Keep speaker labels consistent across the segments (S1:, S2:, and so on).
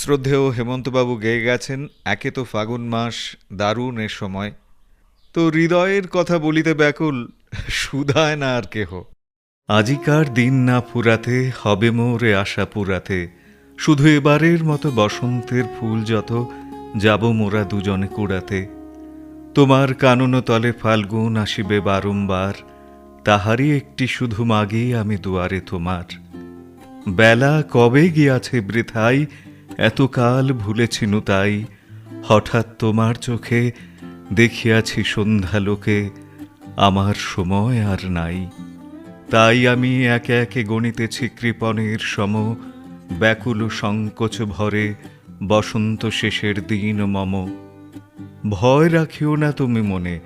S1: শ্রদ্ধেয় হেমন্তবাবু গেয়ে গেছেন, একে তো ফাগুন মাস দারুণ এ সময়। তো হৃদয়ের কথা বলিতে ব্যাকুল, সুধায় না আর কেহ। আজিকার দিন না ফুরাতে হবে মোরে আশা পুরাতে। শুধু এবারের মতো বসন্তের ফুল যত, যাব মোরা দুজনে কুড়াতে। তোমার কানন তলে ফাল্গুন আসিবে বারংবার, তাহারই একটি শুধু মাগি আমি দুয়ারে তোমার। বেলা কবে গিয়াছে বৃথাই এতকাল ভুলেছিনু তাই, হঠাৎ তোমার চোখে দেখিয়াছি সন্ধ্যা লোকে আমার সময় আর নাই। তাই আমি একে একে গণিতেছি কৃপণের সম ব্যাকুল সংকোচ ভরে বসন্ত শেষের দিন মম। ভয় রাখিও না তুমি মনে,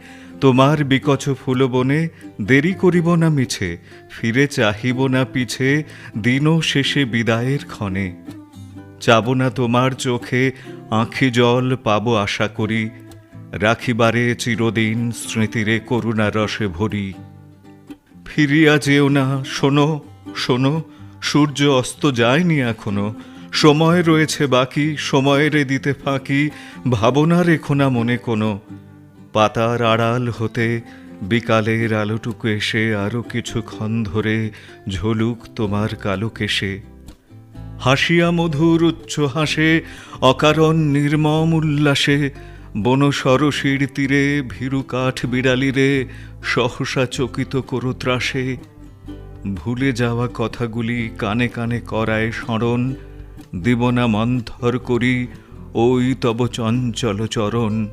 S1: তোমার বিকচ ফুলবনে দেরি করিব না মিছে, ফিরে চাহিব না পিছে দিনও শেষে বিদায়ের ক্ষণে। চাব না তোমার চোখে, আঁখি জল পাবো আশা করি। রাখিবারে চিরদিন স্মৃতিরে করুণা রসে ভরি। ফিরিয়া যেও না, শোনো শোনো, সূর্য অস্ত যায়নি এখনও। সময় রয়েছে বাকি, সময়েরে দিতে ফাঁকি, ভাবনা রেখো না মনে কোনো। পাতার আড়াল হতে বিকালের আলোটুকু এসে আরও কিছুক্ষণ ধরে ঝলুক তোমার কালো কেশে। হাসিয়া মধুর উচ্চ হাসে, অকারণ নির্মম উল্লাসে, বন সরসীর তীরে, ভীরু কাঠ বিড়ালিরে, সহসা চকিত করু ত্রাসে। ভুলে যাওয়া কথাগুলি কানে কানে করায় স্মরণ, দিবনা মন্থর করি, ওই তব চঞ্চল চরণ।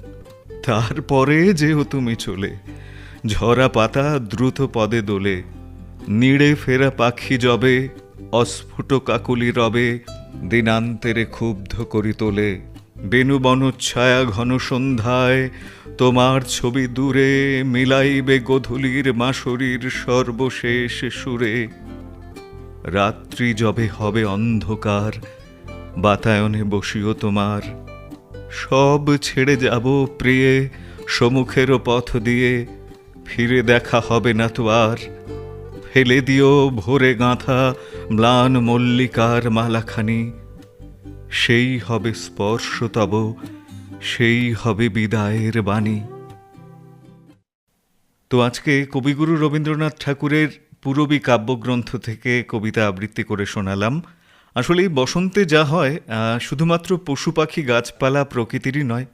S1: তারপরে যেও তুমি চলে, ঝরা পাতা দ্রুত পদে দোলে, নিড়ে ফেরা পাখি জবে অস্ফুট কাকুলি রবে দিনান্তেরে ক্ষুব্ধ করি তোলে। বেনু বনচ্ছায়া ঘন সন্ধ্যায় তোমার ছবি দূরে মিলাইবে গধূলির মাসরির সর্বশেষ সুরে। রাত্রি যবে হবে অন্ধকার, বাতায়নে বসিও তোমার। সব ছেড়ে যাব প্রিয়ে সমুখেরও পথ দিয়ে, ফিরে দেখা হবে না তো আর। ফেলে দিও ভোরে গাঁথা ম্লান মল্লিকার মালাখানি। সেই হবে স্পর্শ তব, সেই হবে বিদায়ের বাণী। তো আজকে কবিগুরু রবীন্দ্রনাথ ঠাকুরের পূরবী কাব্যগ্রন্থ থেকে কবিতা আবৃত্তি করে শোনালাম। আসলে বসন্তে যা হয় শুধুমাত্র পশু পাখি গাছপালা প্রকৃতিরই নয়,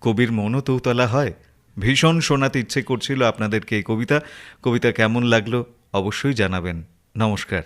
S1: কবির মনও তৌতলা হয়। ভীষণ শোনাতে ইচ্ছে করছিল আপনাদেরকে এই কবিতা। কবিতা কেমন লাগল অবশ্যই জানাবেন। নমস্কার।